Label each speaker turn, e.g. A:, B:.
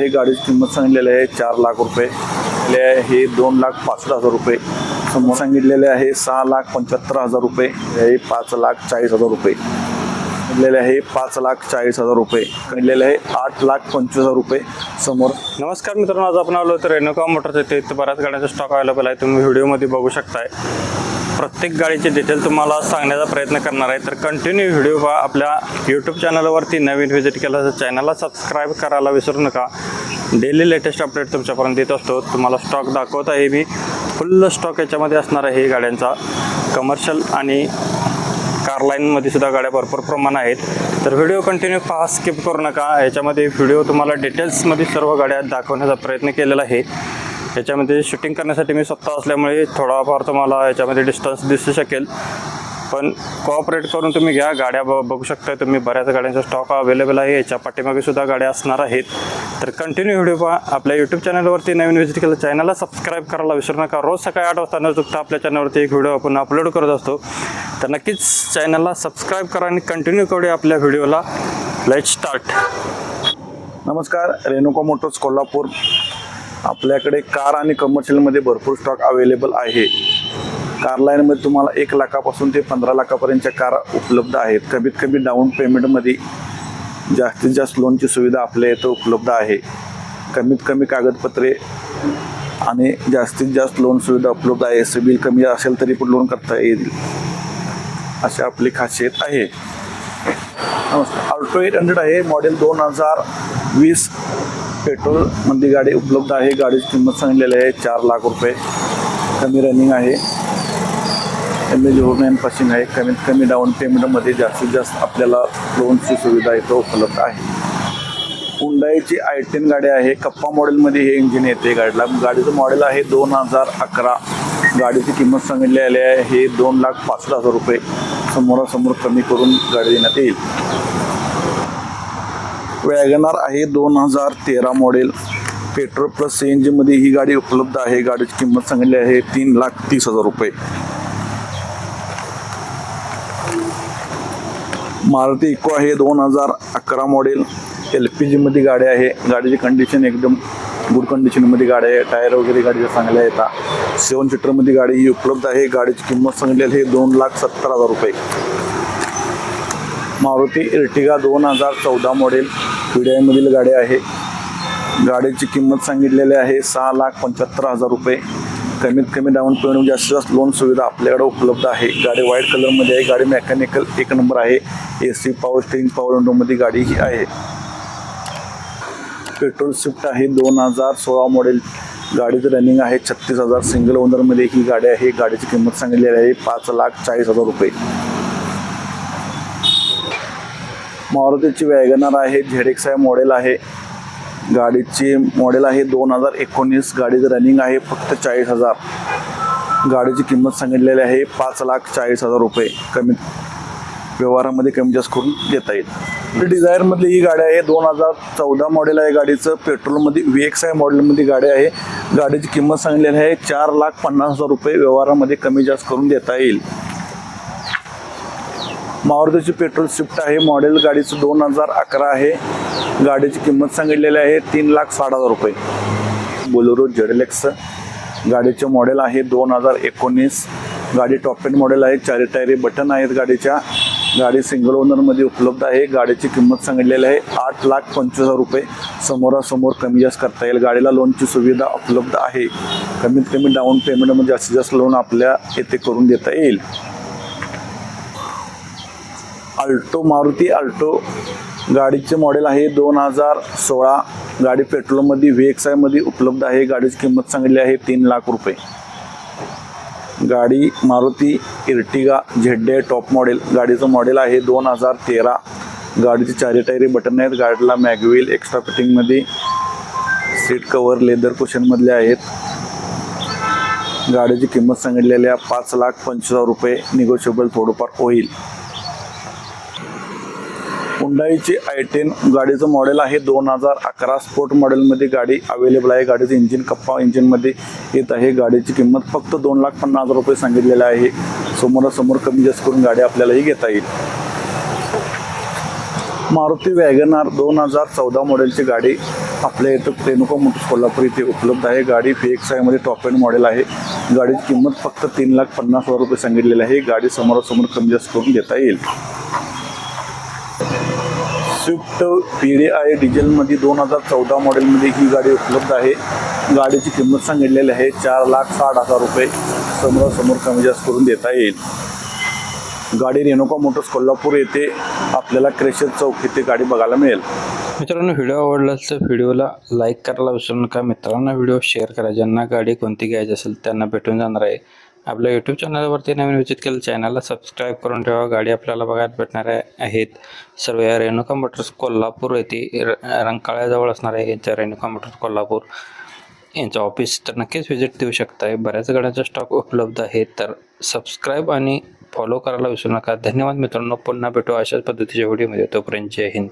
A: हे गाडीची किंमत सांगितलेली आहे चार लाख रुपये. हे दोन लाख पासष्ट हजार रुपये. समोर सांगितलेले आहे सहा लाख पंच्याहत्तर हजार रुपये. हे पाच लाख चाळीस हजार रुपये. सांगितलेले आहे पाच लाख चाळीस हजार रुपये. सांगितलेले आहे आठ लाख पंचवीस हजार रुपये. समोर
B: नमस्कार मित्रांनो आज आपण आलो तर रेणुका मोटर्स येथे. इथं बऱ्याच गाड्यांचा स्टॉक अवेलेबल आहे. तुम्ही व्हिडिओमध्ये बघू शकताय. प्रत्येक गाडीचे डिटेल तुम्हाला सांगण्याचा प्रयत्न करणार आहे. तर कंटिन्यू व्हिडिओ पहा आपल्या यूट्यूब चॅनलवरती नवीन व्हिजिट केला तर चॅनलला सबस्क्राईब करायला विसरू नका. डेली लेटेस्ट अपडेट तुमच्यापर्यंत येत असतो. तुम्हाला स्टॉक दाखवत आहे मी. फुल्ल स्टॉक याच्यामध्ये असणार आहे गाड्यांचा. कमर्शियल आणि कार लाईनमध्ये सुद्धा गाड्या भरपूर प्रमाणात आहेत. तर व्हिडिओ कंटिन्यू पहा स्किप करू नका. याच्यामध्ये व्हिडिओ तुम्हाला डिटेल्समध्ये सर्व गाड्या दाखवण्याचा प्रयत्न केलेला आहे. याच्यामध्ये शूटिंग करण्यासाठी मी स्वतः असल्यामुळे थोडाफार तुम्हाला याच्यामध्ये डिस्टन्स दिसू शकेल. पण कोऑपरेट करून तुम्ही घ्या गाड्या ब बघू शकता तुम्ही. बऱ्याच गाड्यांचा स्टॉक अवेलेबल आहे. याच्या पाठीमागे सुद्धा गाड्या असणार आहेत. तर कंटिन्यू व्हिडिओ पहा. आपल्या यूट्यूब चॅनलवरती नवीन व्हिजिट केलं चॅनलला सबस्क्राईब करायला विसरू नका. रोज सकाळी आठ वाजता न चुकता आपल्या चॅनलवरती एक व्हिडिओ आपण अपलोड करत असतो. तर नक्कीच चॅनलला सबस्क्राईब करा आणि कंटिन्यू करूया आपल्या व्हिडिओला लेट स्टार्ट
A: नमस्कार रेणुका मोटर्स कोल्हापूर. आपल्याकडे कार आणि कमर्शियलमध्ये भरपूर स्टॉक अवेलेबल आहे. कार लाईनमध्ये तुम्हाला एक लाखापासून ते पंधरा लाखापर्यंतच्या कार उपलब्ध आहेत. कमीत कमी डाऊन पेमेंटमध्ये जास्तीत जास्त लोनची सुविधा आपल्या इथं उपलब्ध आहे. कमीत कमी कागदपत्रे आणि जास्तीत जास्त लोन सुविधा उपलब्ध आहे. सिबिल कमी असेल तरी पण लोन करता येईल. अशी आपली खासियत आहे. नमस्कार. अल्टो एट हंड्रेड आहे. मॉडेल दोन हजार वीस. पेट्रोलमध्ये गाडी उपलब्ध आहे. गाडीची किंमत सांगितलेली आहे. चार लाख रुपये. कमी रनिंग आहे. M A zero nine passing आहे. कमीत कमी डाऊन पेमेंटमध्ये जास्तीत जास्त आपल्याला लोनची सुविधा इथं उपलब्ध आहे. हुंडाईची आय टेन गाडी आहे. कप्पा मॉडेलमध्ये हे इंजिन येते गाडीला. गाडीचं मॉडेल आहे दोन हजार अकरा. गाडीची किंमत सांगितलेली आहे. हे दोन लाख पासष्ट हजार रुपये समोरासमोर कमी करून गाडी देण्यात येईल. वॅगनार आहे. दोन हजार तेरा model petrol plus C N जीमध्ये ही गाडी उपलब्ध आहे. गाडीची किंमत सांगितली आहे तीन लाख तीस हजार रुपये. मारुती इको आहे. दोन हजार अकरा मॉडेल एल पी जीमध्ये गाडी आहे. गाडीची कंडिशन एकदम गुड कंडिशनमध्ये गाडी आहे. टायर वगैरे गाडीच्या चांगल्या येतात सेवन सीटरमध्ये गाडी ही उपलब्ध आहे. गाडीची किंमत सांगितलेली आहे. दोन लाख सत्तर हजार रुपये. मारुती इर्टिगा दोन हजार चौदा मॉडेल मधील गाडी आहे. गाडीची किंमत सांगितलेली आहे. सहा लाख पंच्याहत्तर हजार रुपये. कमीत कमी डाऊन पेमेंट जास्तीत जास्त लोन सुविधा आपल्याकडे उपलब्ध आहे. गाडी व्हाईट कलरमध्ये आहे. गाडी मेकॅनिकल एक नंबर आहे. A C power steering power विंडोमध्ये गाडी ही आहे. पेट्रोल स्विफ्ट आहे. दोन हजार सोळा मॉडेल गाडीचं रनिंग आहे. छत्तीस हजार सिंगल ओनरमध्ये ही गाडी आहे. गाडीची किंमत सांगितलेली आहे. पाच लाख चाळीस हजार रुपये. मारुतीची वॅगनर आहे झेड एक्स आय मॉडेल आहे. गाडीची मॉडेल आहे दोन हजार एकोणीस. गाडीचं रनिंग आहे फक्त चाळीस हजार. गाडीची किंमत सांगितलेली आहे पाच लाख चाळीस हजार रुपये. कमी व्यवहारामध्ये कमी जास्त करून देता येईल. डिझायरमधली ही गाडी आहे दोन हजार चौदा मॉडेल आहे गाडीचं. पेट्रोलमध्ये व्ही एक्स आय मॉडेलमध्ये गाडी आहे. गाडीची किंमत सांगितलेली आहे चार लाख पन्नास हजार रुपये. व्यवहारामध्ये कमी जास्त करून देता येईल. मारुतीची पेट्रोल स्विफ्ट आहे. मॉडेल गाडीचं दोन हजार अकरा आहे. गाडीची किंमत सांगितलेली आहे तीन लाख साठ हजार रुपये. बोलेरो जेडलेक्स गाडीचे मॉडेल आहे दोन हजार एकोणीस. गाडी टॉप एंड मॉडेल आहे. चारी टायरी बटन आहेत गाडीच्या. गाडी सिंगल ओनरमध्ये उपलब्ध आहे. गाडीची किंमत सांगितलेली आहे आठ लाख पंचवीस हजार रुपये. समोरासमोर कमी जास्त करता येईल. गाडीला लोनची सुविधा उपलब्ध आहे. कमीत कमी डाऊन पेमेंटमध्ये जास्तीत जास्त लोन आपल्या येथे करून देता येईल. अल्टो मारुती अल्टो गाडीचे मॉडेल आहे. दोन हजार सोळा गाडी पेट्रोलमध्ये व्ही एक्स आयमध्ये उपलब्ध आहे. गाडीची किंमत सांगितली आहे तीन लाख रुपये. गाडी मारुती इर्टिगा झेड्डे टॉप मॉडेल गाडीचं मॉडेल आहे दोन हजार तेरा. गाडीची चारी टायरी बटन आहेत. गाडीला मॅगव्हील एक्स्ट्रा फिटिंगमध्ये सीट कवर लेदर कुशनमधले आहेत. गाडीची किंमत सांगितलेल्या पाच लाख पंचवीस हजार रुपये. निगोशिएबल थोडंफार होईल. हुंडाईची आय टेन गाडीचं मॉडेल आहे. दोन हजार अकरा स्पोर्ट मॉडेलमध्ये गाडी अवेलेबल आहे. गाडीचं इंजिन कप्पा इंजिनमध्ये येत आहे. गाडीची किंमत फक्त दोन लाख पन्नास हजार रुपये सांगितलेलं आहे. समोरासमोर कमी जास्त करून गाडी आपल्यालाही घेता येईल. मारुती वॅगनार दोन हजार चौदा मॉडेलची गाडी आपल्या इथं रेणुका मोटर्स कोल्हापूर इथे उपलब्ध आहे. गाडी फेक्स एक्स आयमध्ये टॉप एंड मॉडेल आहे. गाडीची किंमत फक्त तीन लाख पन्नास हजार रुपये सांगितलेली आहे. गाडी समोरासमोर कमी जास्त करून घेता येईल. स्विफ्ट पी डी आय डिझेलमध्ये दोन हजार चौदा मॉडेलमध्ये ही गाडी उपलब्ध आहे. गाडीची किंमत सांगितलेली आहे. चार लाख साठ हजार रुपये समोरासमोर कमी जास्त करून देता येईल. गाडी रेणुका मोटर्स कोल्हापूर येथे आपल्याला क्रेशर चौक येथे गाडी बघायला मिळेल.
C: मित्रांनो व्हिडिओ आवडला तर व्हिडिओला लाईक करायला विसरू नका. मित्रांना व्हिडिओ शेअर करा. ज्यांना गाडी कोणती घ्यायची असेल त्यांना भेटून जाणार आहे. आपल्या यूट्यूब चॅनलवरती नवीन विजिट केलं चॅनलला सबस्क्राईब करून ठेवा. गाडी आपल्याला बघायला भेटणार आहेत सर्व या रेणुका मोटर्स कोल्हापूर येथे. र- रंकाळ्याजवळ असणार आहे यांच्या रेणुका मोटर्स कोल्हापूर. यांचं ऑफिस तर नक्कीच व्हिजिट देऊ शकताय. बऱ्याच गाड्यांचा स्टॉक उपलब्ध आहे तर सबस्क्राईब आणि फॉलो करायला विसरू नका. धन्यवाद मित्रांनो. पुन्हा भेटू अशाच पद्धतीच्या व्हिडिओमध्ये तोपर्यंत जय हिंद.